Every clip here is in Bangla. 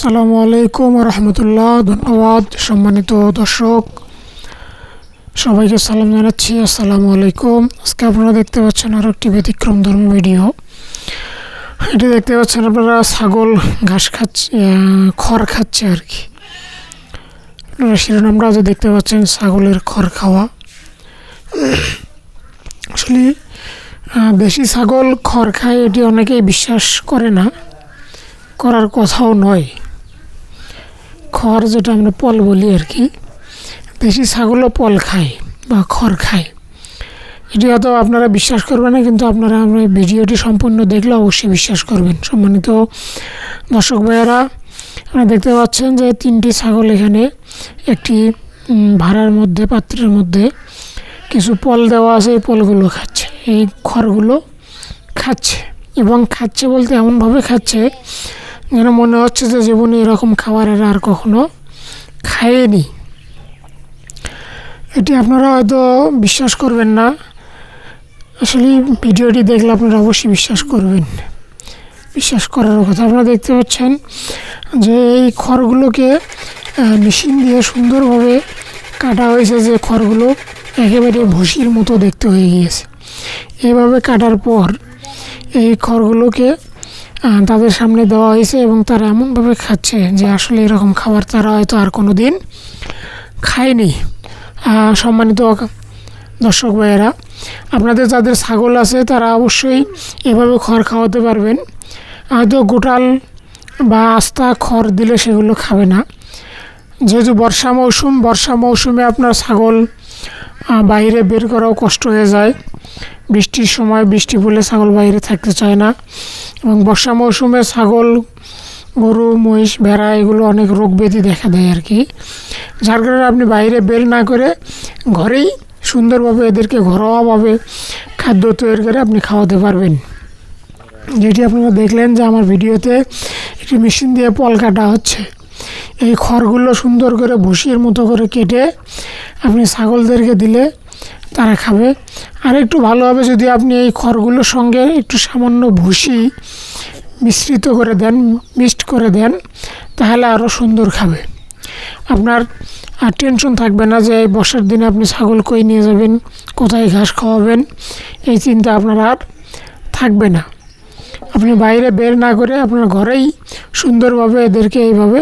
আসসালামু আলাইকুম রহমতুল্লাহ, ধন্যবাদ সম্মানিত দর্শক। সবাইকে সালাম জানাচ্ছি, আসসালামু আলাইকুম। আজকে আপনারা দেখতে পাচ্ছেন আরও একটি ব্যতিক্রম ধর্মী ভিডিও। এটি দেখতে পাচ্ছেন আপনারা ছাগল, ঘাস খাচ্ছে খড় খাচ্ছে আর কি। আপনারা শিরোনামটা যে দেখতে পাচ্ছেন, ছাগলের খড় খাওয়া। আসলে দেশি ছাগল খড় খায়, এটি অনেকেই বিশ্বাস করে না। করার কথাও নয়। খড় যেটা আমরা পল বলি আর কি দেশি ছাগলও পল খায় বা খড় খায়। এটি হয়তো আপনারা বিশ্বাস করবেন না, কিন্তু আপনারা আমরা ভিডিওটি সম্পূর্ণ দেখলে অবশ্যই বিশ্বাস করবেন। সম্মানিত দর্শক ভাইয়েরা, আপনারা দেখতে পাচ্ছেন যে তিনটি ছাগল এখানে, একটি ভাড়ার মধ্যে, পাত্রের মধ্যে কিছু পল দেওয়া আছে, এই পলগুলো খাচ্ছে, এই খড়গুলো খাচ্ছে এবং খাচ্ছে বলতে এমনভাবে খাচ্ছে যেন মনে হচ্ছে যে জীবনে এরকম খাবার এরা আর কখনো খায়নি। এটি আপনারা হয়তো বিশ্বাস করবেন না। আসলে ভিডিওটি দেখলে আপনারা অবশ্যই বিশ্বাস করবেন। বিশ্বাস করার কথা আপনারা দেখতে পাচ্ছেন যে এই খড়গুলোকে মেশিন দিয়ে সুন্দরভাবে কাটা হয়েছে যে খড়গুলো একেবারে ভুসির মতো দেখতে হয়ে গিয়েছে। এভাবে কাটার পর এই খড়গুলোকে তাদের সামনে দেওয়া হয়েছে এবং তারা এমনভাবে খাচ্ছে যে আসলে এরকম খাবার তারা হয়তো আর কোনো দিন খায়নি সম্মানিত দর্শক ভাইয়েরা, আপনাদের যাদের ছাগল আছে তারা অবশ্যই এভাবে খড় খাওয়াতে পারবেন। হয়তো গোটাল বা আস্তা খড় দিলে সেগুলো খাবে না। যেহেতু বর্ষা মৌসুম, বর্ষা মৌসুমে আপনার ছাগল বাইরে বের করাও কষ্ট হয়ে যায়। বৃষ্টির সময় বৃষ্টি পড়লে ছাগল বাইরে থাকতে চায় না এবং বর্ষা মৌসুমে ছাগল, গরু, মহিষ, ভেড়া এগুলো অনেক রোগ ব্যাধি দেখা দেয় আর কি। যার কারণে আপনি বাইরে বের না করে ঘরেই সুন্দরভাবে এদেরকে ঘরোয়াভাবে খাদ্য তৈরি করে আপনি খাওয়াতে পারবেন। যেটি আপনারা দেখলেন যে আমার ভিডিওতে একটি মেশিন দিয়ে পল কাটা হচ্ছে। এই খড়গুলো সুন্দর করে ভুসির মতো করে কেটে আপনি ছাগলদেরকে দিলে তারা খাবে। আর একটু ভালোভাবে যদি আপনি এই খড়গুলোর সঙ্গে একটু সামান্য ভুসি মিশ্রিত করে দেন, মিক্সড করে দেন, তাহলে আরও সুন্দর খাবে। আপনার আর টেনশন থাকবে না যে এই বর্ষার দিনে আপনি ছাগল কই নিয়ে যাবেন, কোথায় ঘাস খাওয়াবেন, এই চিন্তা আপনার আর থাকবে না। আপনি বাইরে বের না করে আপনার ঘরেই সুন্দরভাবে এদেরকে এইভাবে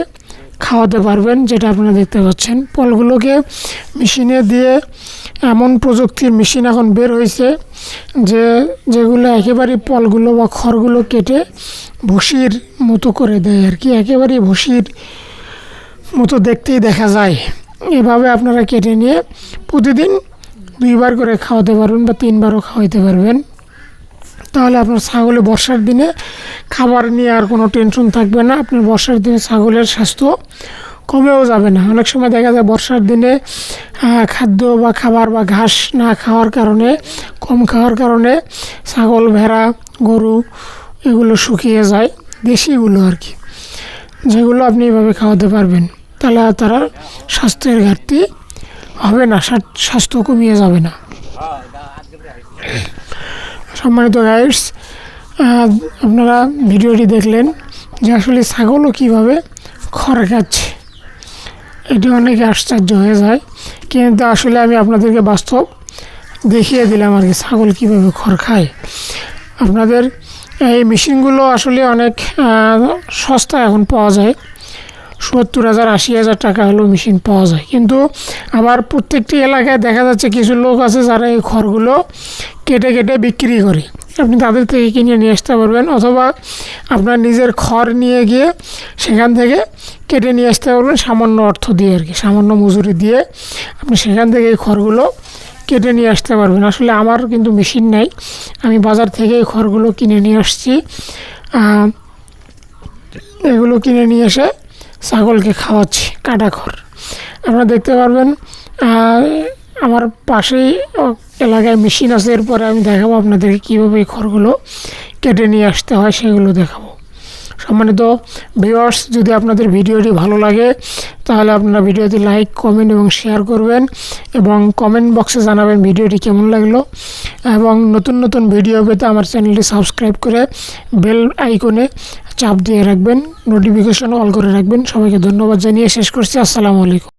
খাওয়াতে পারবেন, যেটা আপনারা দেখতে পাচ্ছেন। ফলগুলোকে মেশিনে দিয়ে এমন প্রযুক্তির মেশিন এখন বের হয়েছে যে, যেগুলো একেবারে পলগুলো বা খড়গুলো কেটে ভুসির মতো করে দেয় আর কি। একেবারেই ভুসির মতো দেখতেই দেখা যায়। এভাবে আপনারা কেটে নিয়ে প্রতিদিন দুইবার করে খাওয়াতে পারবেন বা তিনবারও খাওয়াইতে পারবেন। তাহলে আপনার ছাগলে বর্ষার দিনে খাবার নিয়ে আর কোনো টেনশন থাকবে না। আপনার বর্ষার দিনে ছাগলের স্বাস্থ্য কমেও যাবে না। অনেক সময় দেখা যায় বর্ষার দিনে খাদ্য বা খাবার বা ঘাস না খাওয়ার কারণে, কম খাওয়ার কারণে ছাগল, ভেড়া, গরু এগুলো শুকিয়ে যায়, দেশিগুলো আর কি। যেগুলো আপনি এভাবে খাওয়াতে পারবেন। তাহলে তারা স্বাস্থ্যের ঘাটতি হবে না, স্বাস্থ্য কমিয়ে যাবে না। সম্মানিত গাইডস আপনারা ভিডিওটি দেখলেন যে আসলে ছাগলও কীভাবে খড় খাচ্ছে এটি অনেকে আশ্চর্য হয়ে যায়, কিন্তু আসলে আমি আপনাদেরকে বাস্তব দেখিয়ে দিলাম আর কি ছাগল কীভাবে খড় খায়। আপনাদের এই মেশিনগুলো আসলে অনেক সস্তা এখন পাওয়া যায়। সত্তর হাজার, আশি হাজার টাকা হলেও মেশিন পাওয়া যায়। কিন্তু আবার প্রত্যেকটি এলাকায় দেখা যাচ্ছে কিছু লোক আছে যারা এই খড়গুলো কেটে কেটে বিক্রি করে। আপনি তাদের থেকে কিনে নিয়ে আসতে পারবেন অথবা আপনার নিজের খড় নিয়ে গিয়ে সেখান থেকে কেটে নিয়ে আসতে পারবেন সামান্য অর্থ দিয়ে আর কি, সামান্য মজুরি দিয়ে আপনি সেখান থেকে এই খড়গুলো কেটে নিয়ে আসতে পারবেন। আসলে আমার কিন্তু মেশিন নেই, আমি বাজার থেকে এই খড়গুলো কিনে নিয়ে আসছি। এগুলো কিনে নিয়ে এসে ছাগলকে খাওয়াচ্ছি কাটা খড় আপনারা দেখতে পারবেন আমার পাশেই এলাকায় মেশিন আছে, এরপরে আমি দেখাবো আপনাদেরকে কীভাবে এই খড়গুলো কেটে নিয়ে আসতে হয়, সেগুলো দেখাবো। সম্মানিত ভিউয়ার্স যদি আপনাদের ভিডিওটি ভালো লাগে, তাহলে আপনারা ভিডিওটি লাইক কমেন্ট এবং শেয়ার করবেন এবং কমেন্ট বক্সে জানাবেন ভিডিওটি কেমন লাগল এবং নতুন নতুন ভিডিও পেতে আমার চ্যানেলটি সাবস্ক্রাইব করে বেল আইকনে চাপ দিয়ে রাখবেন নোটিফিকেশন অল করে রাখবেন। সবাইকে ধন্যবাদ জানিয়ে শেষ করছি। আসসালামু আলাইকুম।